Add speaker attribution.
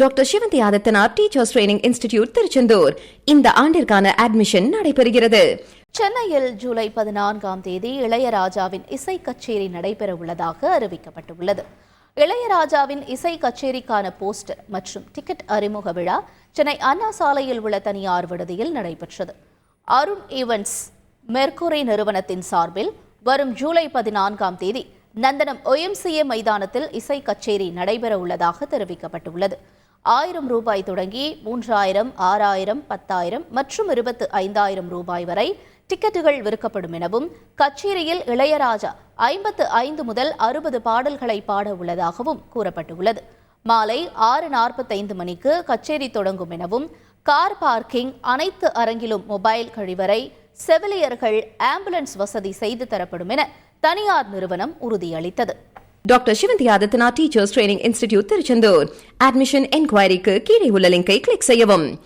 Speaker 1: Doctor Sivanthi Adithanar teachers training institute Tiruchendur இந்த ஆண்டிற்கான admission நடைபெறுகிறது.
Speaker 2: சென்னையில் ஜூலை பதினான்காம் தேதி இளையராஜாவின் இசை கச்சேரி நடைபெற உள்ளதாக அறிவிக்கப்பட்டுள்ளது. இளையராஜாவின் இசை கச்சேரிக்கான போஸ்டர் மற்றும் டிக்கெட் அறிமுக விழா சென்னை அண்ணா சாலையில் உள்ள தனியார் விடுதியில் நடைபெற்றது. அருண் ஈவென்ட்ஸ் மெர்குரி நிறுவனத்தின் சார்பில் வரும் ஜூலை பதினான்காம் தேதி நந்தனம் ஒயம்சிஏ மைதானத்தில் இசை கச்சேரி நடைபெற உள்ளதாக தெரிவிக்கப்பட்டுள்ளது. ஆயிரம் ரூபாய் தொடங்கி மூன்றாயிரம் ஆறாயிரம் பத்தாயிரம் மற்றும் இருபத்து ஐந்தாயிரம் ரூபாய் வரை டிக்கெட்டுகள் விற்கப்படும் எனவும் கச்சேரியில் இளையராஜா ஐம்பத்து ஐந்து முதல் அறுபது பாடல்களை பாட உள்ளதாகவும் கூறப்பட்டுள்ளது. மாலை ஆறு நாற்பத்தைந்து மணிக்கு கச்சேரி தொடங்கும் எனவும் கார் பார்க்கிங் அனைத்து அரங்கிலும் மொபைல் கழிவறை செவிலியர்கள் ஆம்புலன்ஸ் வசதி செய்து தரப்படும் என தனியார் நிறுவனம் உறுதியளித்தது.
Speaker 1: Doctor Sivanthi Adithanar teachers training institute Tiruchendur admission என்கொயரிக்கு கீழே உள்ள லிங்கை கிளிக் செய்யவும்.